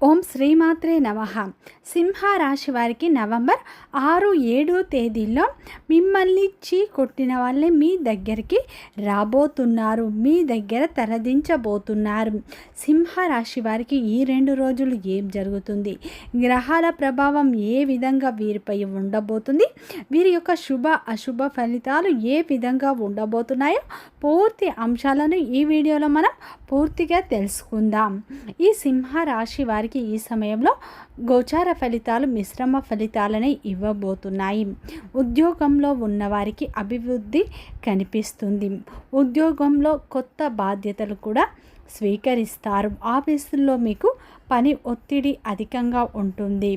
ఓం శ్రీమాత్రే నమ. సింహ రాశి వారికి నవంబర్ ఆరు ఏడు తేదీల్లో మిమ్మల్ని చీ కొట్టిన వాళ్ళే మీ దగ్గరికి రాబోతున్నారు మీ దగ్గర తరదించబోతున్నారు సింహ రాశి వారికి ఈ రెండు రోజులు ఏం జరుగుతుంది? గ్రహాల ప్రభావం ఏ విధంగా వీరిపై ఉండబోతుంది? వీరి యొక్క శుభ అశుభ ఫలితాలు ఏ విధంగా ఉండబోతున్నాయో పూర్తి అంశాలను ఈ వీడియోలో మనం పూర్తిగా తెలుసుకుందాం. ఈ సింహ రాశి వారికి ఈ సమయంలో గోచార ఫలితాలు మిశ్రమ ఫలితాలని ఇవ్వబోతున్నాయి. ఉద్యోగంలో ఉన్నవారికి అభివృద్ధి కనిపిస్తుంది. ఉద్యోగంలో కొత్త బాధ్యతలు కూడా స్వీకరిస్తారు. ఆఫీసుల్లో మీకు పని ఒత్తిడి అధికంగా ఉంటుంది.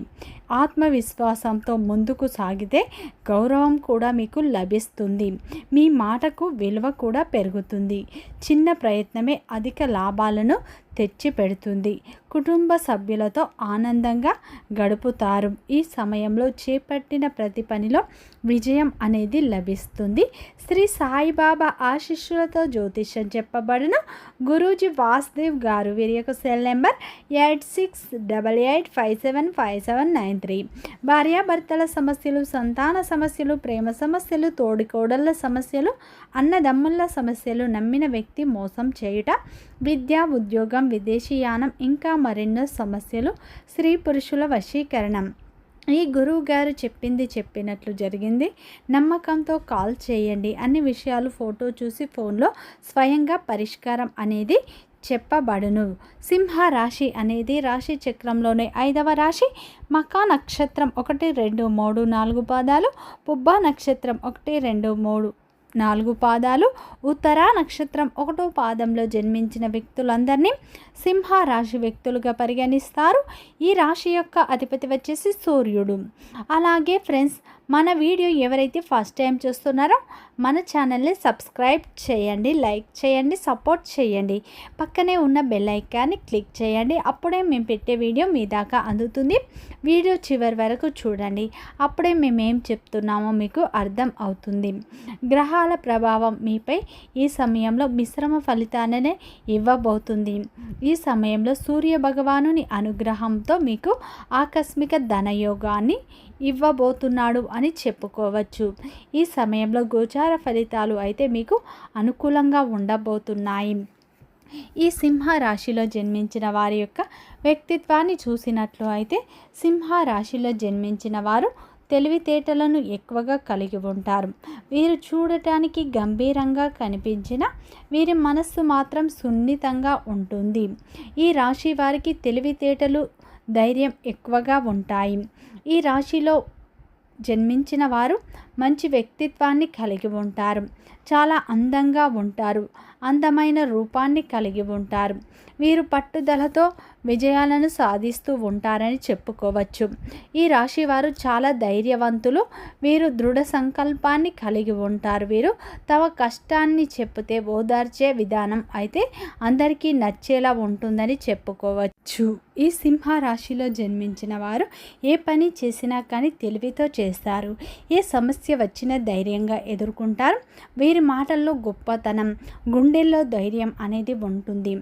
ఆత్మవిశ్వాసంతో ముందుకు సాగితే గౌరవం కూడా మీకు లభిస్తుంది. మీ మాటకు విలువ కూడా పెరుగుతుంది. చిన్న ప్రయత్నమే అధిక లాభాలను తెచ్చి పెడుతుంది కుటుంబ సభ్యులతో ఆనందంగా గడుపుతారు. ఈ సమయంలో చేపట్టిన ప్రతి పనిలో విజయం అనేది లభిస్తుంది. శ్రీ సాయిబాబా ఆశిష్యులతో జ్యోతిష్యం చెప్పబడిన గురూజీ వాసుదేవ్ గారు వీరి యొక్క cell number eight six double eight five seven five seven nine entry భార్యాభర్తల సమస్యలు సంతాన సమస్యలు ప్రేమ సమస్యలు తోడికోడళ్ళ సమస్యలు అన్నదమ్ముళ్ళ సమస్యలు నమ్మిన వ్యక్తి మోసం చేయుట విద్య ఉద్యోగం విదేశీయానం ఇంకా మరెన్నో సమస్యలు స్త్రీ పురుషుల వశీకరణం. ఈ గురువు గారు చెప్పింది చెప్పినట్లు జరిగింది. నమ్మకంతో కాల్ చేయండి. అన్ని విషయాలు ఫోటో చూసి ఫోన్లో స్వయంగా పరిష్కారం అనేది చెప్పబడును. సింహ రాశి అనేది రాశి చక్రంలోనే ఐదవ రాశి. మకా నక్షత్రం ఒకటి రెండు మూడు నాలుగు పాదాలు. పుబ్బ నక్షత్రం ఒకటి రెండు మూడు నాలుగు పాదాలు. ఉత్తర నక్షత్రం ఒకటో పాదంలో జన్మించిన వ్యక్తులందరినీ సింహ రాశి వ్యక్తులుగా పరిగణిస్తారు. ఈ రాశి యొక్క అధిపతి వచ్చేసి సూర్యుడు. అలాగే ఫ్రెండ్స్ మన వీడియో ఎవరైతే ఫస్ట్ టైం చూస్తున్నారో మన ఛానల్ని సబ్స్క్రైబ్ చేయండి లైక్ చేయండి సపోర్ట్ చేయండి. పక్కనే ఉన్న బెల్ ఐకాన్ని క్లిక్ చేయండి. అప్పుడే మేము పెట్టే వీడియో మీ దాకా అందుతుంది. వీడియో చివరి వరకు చూడండి. అప్పుడే మేమేం చెప్తున్నామో మీకు అర్థం అవుతుంది. గ్రహాల ప్రభావం మీపై ఈ సమయంలో మిశ్రమ ఫలితాలనే ఇవ్వబోతుంది. ఈ సమయంలో సూర్య భగవానుని అనుగ్రహంతో మీకు ఆకస్మిక ధనయోగాన్ని ఇవ్వబోతున్నాడు అని చెప్పుకోవచ్చు. ఈ సమయంలో గోచార ఫలితాలు అయితే మీకు అనుకూలంగా ఉండబోతున్నాయి. ఈ సింహ రాశిలో జన్మించిన వారి యొక్క వ్యక్తిత్వాన్ని చూసినట్లు అయితే సింహ రాశిలో జన్మించిన వారు తెలివితేటలను ఎక్కువగా కలిగి ఉంటారు. వీరు చూడటానికి గంభీరంగా కనిపించిన వీరి మనస్సు మాత్రం సున్నితంగా ఉంటుంది. ఈ రాశి వారికి తెలివితేటలు ధైర్యం ఎక్కువగా ఉంటాయి. ఈ రాశిలో జన్మించిన వారు మంచి వ్యక్తిత్వాన్ని కలిగి ఉంటారు. చాలా అందంగా ఉంటారు. అందమైన రూపాన్ని కలిగి ఉంటారు. వీరు పట్టుదలతో విజయాలను సాధిస్తూ ఉంటారని చెప్పుకోవచ్చు. ఈ రాశి వారు చాలా ధైర్యవంతులు. వీరు దృఢ సంకల్పాన్ని కలిగి ఉంటారు. వీరు తమ కష్టాన్ని చెప్తే ఓదార్చే విధానం అయితే అందరికీ నచ్చేలా ఉంటుందని చెప్పుకోవచ్చు. ఈ సింహ రాశిలో జన్మించిన వారు ఏ పని చేసినా కానీ తెలివితో చేస్తారు. ఏ సమస్య వచ్చినా ధైర్యంగా ఎదుర్కొంటారు. వీరి మాటల్లో గొప్పతనం గుండెల్లో ధైర్యం అనేది ఉంటుంది.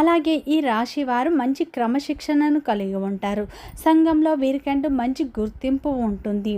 అలాగే ఈ రాశి వారు మంచి క్రమశిక్షణను కలిగి ఉంటారు. సంఘంలో వీరికంటూ మంచి గుర్తింపు ఉంటుంది.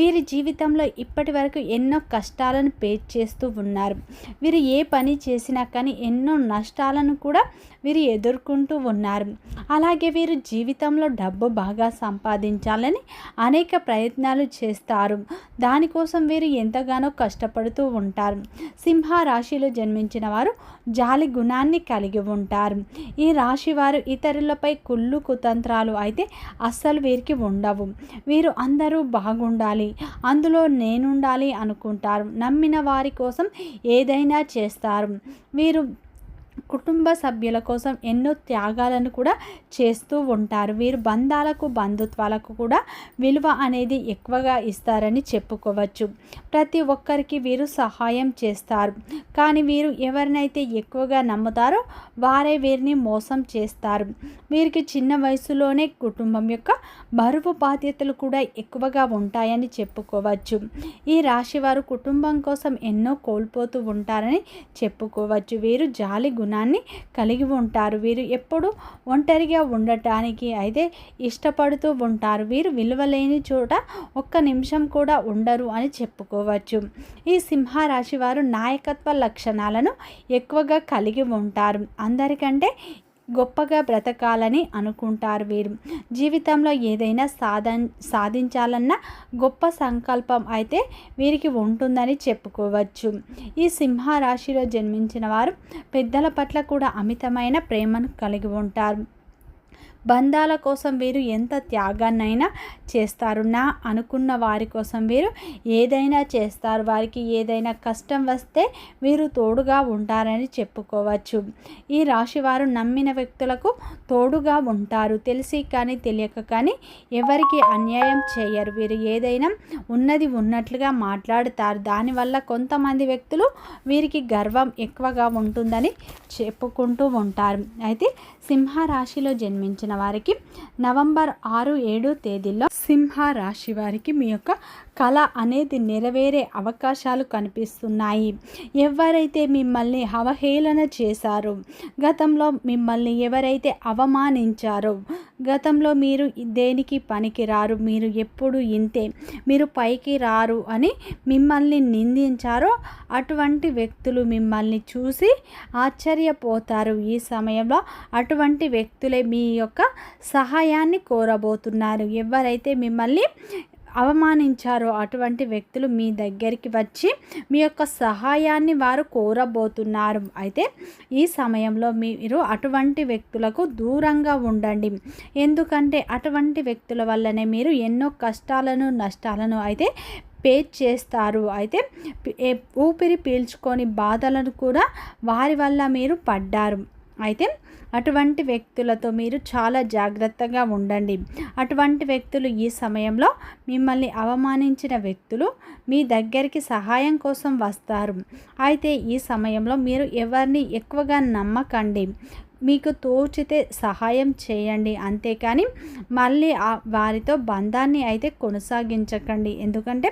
వీరి జీవితంలో ఇప్పటి వరకు ఎన్నో కష్టాలను పేర్ చేస్తూ ఉన్నారు. వీరు ఏ పని చేసినా కానీ ఎన్నో నష్టాలను కూడా వీరు ఎదుర్కొంటూ ఉన్నారు. అలాగే వీరు జీవితంలో డబ్బు బాగా సంపాదించాలని అనేక ప్రయత్నాలు చేస్తారు. దానికోసం వీరు ఎంతగానో కష్టపడుతూ ఉంటారు. సింహ రాశిలో జన్మించిన వారు జాలి గుణాన్ని కలిగి ఉంటారు. ఈ రాశి వారు ఇతరులపై కుళ్ళు కుతంత్రాలు అయితే అస్సలు వీరికి ఉండవు. వీరు అందరూ బాగుండాలి. అందులో నేనుండాలి అనుకుంటారు. నమ్మిన వారి కోసం ఏదైనా చేస్తారు. వీరు కుటుంబ సభ్యుల కోసం ఎన్నో త్యాగాలను కూడా చేస్తూ ఉంటారు. వీరు బంధాలకు బంధుత్వాలకు కూడా విలువ అనేది ఎక్కువగా ఇస్తారని చెప్పుకోవచ్చు. ప్రతి ఒక్కరికి వీరు సహాయం చేస్తారు. కానీ వీరు ఎవరినైతే ఎక్కువగా నమ్ముతారో వారే వీరిని మోసం చేస్తారు. వీరికి చిన్న వయసులోనే కుటుంబం యొక్క బరువు బాధ్యతలు కూడా ఎక్కువగా ఉంటాయని చెప్పుకోవచ్చు. ఈ రాశి వారు కుటుంబం కోసం ఎన్నో కోల్పోతూ ఉంటారని చెప్పుకోవచ్చు. వీరు జాలి గుణ గుణాన్ని కలిగి ఉంటారు. వీరు ఎప్పుడు ఒంటరిగా ఉండటానికి అయితే ఇష్టపడుతూ ఉంటారు. వీరు విలువలేని చోట ఒక్క నిమిషం కూడా ఉండరు అని చెప్పుకోవచ్చు. ఈ సింహరాశి వారు నాయకత్వ లక్షణాలను ఎక్కువగా కలిగి ఉంటారు. అందరికంటే గొప్పగా బ్రతకాలని అనుకుంటారు వీరు. జీవితంలో ఏదైనా సాధన్ సాధించాలన్న గొప్ప సంకల్పం అయితే వీరికి ఉంటుందని చెప్పుకోవచ్చు. ఈ సింహరాశిలో జన్మించిన వారు పెద్దల పట్ల కూడా అమితమైన ప్రేమను కలిగి ఉంటారు. బంధాల కోసం వీరు ఎంత త్యాగాన్నైనా చేస్తారు. నా అనుకున్న వారి కోసం వీరు ఏదైనా చేస్తారు. వారికి ఏదైనా కష్టం వస్తే వీరు తోడుగా ఉంటారని చెప్పుకోవచ్చు. ఈ రాశి వారు నమ్మిన వ్యక్తులకు తోడుగా ఉంటారు. తెలిసి కానీ తెలియక కానీ ఎవరికి అన్యాయం చేయరు. వీరు ఏదైనా ఉన్నది ఉన్నట్లుగా మాట్లాడతారు. దానివల్ల కొంతమంది వ్యక్తులు వీరికి గర్వం ఎక్కువగా ఉంటుందని చెప్పుకుంటూ ఉంటారు. అయితే సింహరాశిలో జన్మించిన వారికి నవంబర్ ఆరు ఏడు తేదీల్లో సింహ రాశి వారికి మీ యొక్క కళ అనేది నెరవేరే అవకాశాలు కనిపిస్తున్నాయి. ఎవరైతే మిమ్మల్ని అవహేళన చేశారో గతంలో మిమ్మల్ని ఎవరైతే అవమానించారో గతంలో మీరు దేనికి పనికిరారు మీరు ఎప్పుడు ఇంతే మీరు పైకి రారు అని మిమ్మల్ని నిందించారో అటువంటి వ్యక్తులు మిమ్మల్ని చూసి ఆశ్చర్యపోతారు. ఈ సమయంలో అటువంటి వ్యక్తులే మీ యొక్క సహాయాన్ని కోరబోతున్నారు. ఎవరైతే మిమ్మల్ని అవమానించారో అటువంటి వ్యక్తులు మీ దగ్గరికి వచ్చి మీ యొక్క సహాయాన్ని వారు కోరబోతున్నారు. అయితే ఈ సమయంలో మీరు అటువంటి వ్యక్తులకు దూరంగా ఉండండి. ఎందుకంటే అటువంటి వ్యక్తుల వల్లనే మీరు ఎన్నో కష్టాలను నష్టాలను అయితే పే చేస్తారు. అయితే ఊపిరి పీల్చుకొని బాధలను కూడా వారి వల్ల మీరు పడ్డారు. అయితే అటువంటి వ్యక్తులతో మీరు చాలా జాగ్రత్తగా ఉండండి. అటువంటి వ్యక్తులు ఈ సమయంలో మిమ్మల్ని అవమానించిన వ్యక్తులు మీ దగ్గరికి సహాయం కోసం వస్తారు. అయితే ఈ సమయంలో మీరు ఎవరిని ఎక్కువగా నమ్మకండి. మీకు తోచితే సహాయం చేయండి. అంతేకాని మళ్ళీ వారితో బంధాన్ని అయితే కొనసాగించకండి. ఎందుకంటే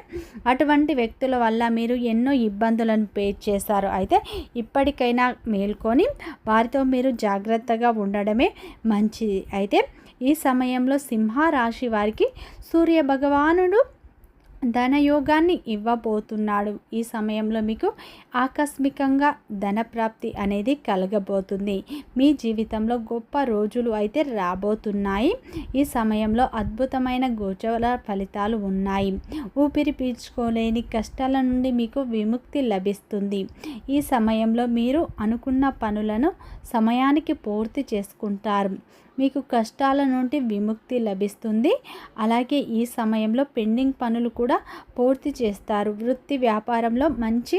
అటువంటి వ్యక్తుల వల్ల మీరు ఎన్నో ఇబ్బందులను పే చేశారు. అయితే ఇప్పటికైనా మేల్కొని వారితో మీరు జాగ్రత్తగా ఉండడమే మంచిది. అయితే ఈ సమయంలో సింహరాశి వారికి సూర్య భగవానుడు ధనయోగాన్ని ఇవ్వబోతున్నాడు. ఈ సమయంలో మీకు ఆకస్మికంగా ధనప్రాప్తి అనేది కలగబోతుంది. మీ జీవితంలో గొప్ప రోజులు అయితే రాబోతున్నాయి. ఈ సమయంలో అద్భుతమైన గోచర ఫలితాలు ఉన్నాయి. ఊపిరి పీల్చుకోలేని కష్టాల నుండి మీకు విముక్తి లభిస్తుంది. ఈ సమయంలో మీరు అనుకున్న పనులను సమయానికి పూర్తి చేసుకుంటారు. మీకు కష్టాల నుండి విముక్తి లభిస్తుంది. అలాగే ఈ సమయంలో పెండింగ్ పనులు కూడా పూర్తి చేస్తారు. వృత్తి వ్యాపారంలో మంచి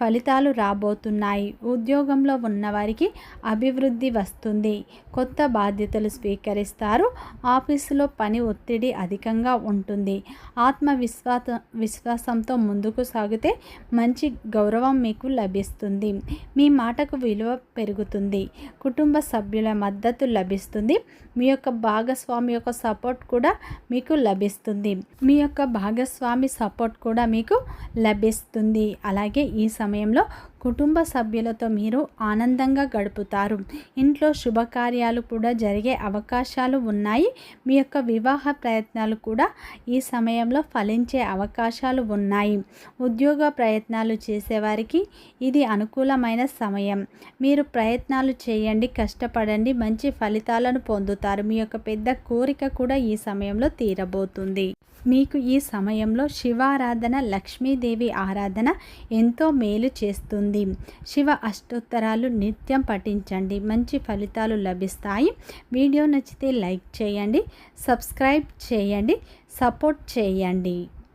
ఫలితాలు రాబోతున్నాయి. ఉద్యోగంలో ఉన్నవారికి అభివృద్ధి వస్తుంది. కొత్త బాధ్యతలు స్వీకరిస్తారు. ఆఫీసులో పని ఒత్తిడి అధికంగా ఉంటుంది. ఆత్మవిశ్వాస విశ్వాసంతో ముందుకు సాగితే మంచి గౌరవం మీకు లభిస్తుంది. మీ మాటకు విలువ పెరుగుతుంది. కుటుంబ సభ్యుల మద్దతు లభిస్తుంది. మీ యొక్క భాగస్వామి యొక్క సపోర్ట్ కూడా మీకు లభిస్తుంది. మీ యొక్క భాగస్వామి సపోర్ట్ కూడా మీకు లభిస్తుంది. అలాగే ఈ సమయంలో కుటుంబ సభ్యులతో మీరు ఆనందంగా గడుపుతారు. ఇంట్లో శుభకార్యాలు కూడా జరిగే అవకాశాలు ఉన్నాయి. మీ యొక్క వివాహ ప్రయత్నాలు కూడా ఈ సమయంలో ఫలించే అవకాశాలు ఉన్నాయి. ఉద్యోగ ప్రయత్నాలు చేసేవారికి ఇది అనుకూలమైన సమయం. మీరు ప్రయత్నాలు చేయండి కష్టపడండి మంచి ఫలితాలను పొందుతారు. మీ యొక్క పెద్ద కోరిక కూడా ఈ సమయంలో తీరబోతుంది. మీకు ఈ సమయంలో శివారాధన లక్ష్మీదేవి ఆరాధన ఎంతో మేలు చేస్తుంది. శివ అష్టోత్తరాలు నిత్యం పఠించండి. మంచి ఫలితాలు లభిస్తాయి. వీడియో నచ్చితే లైక్ చేయండి సబ్స్క్రైబ్ చేయండి సపోర్ట్ చేయండి.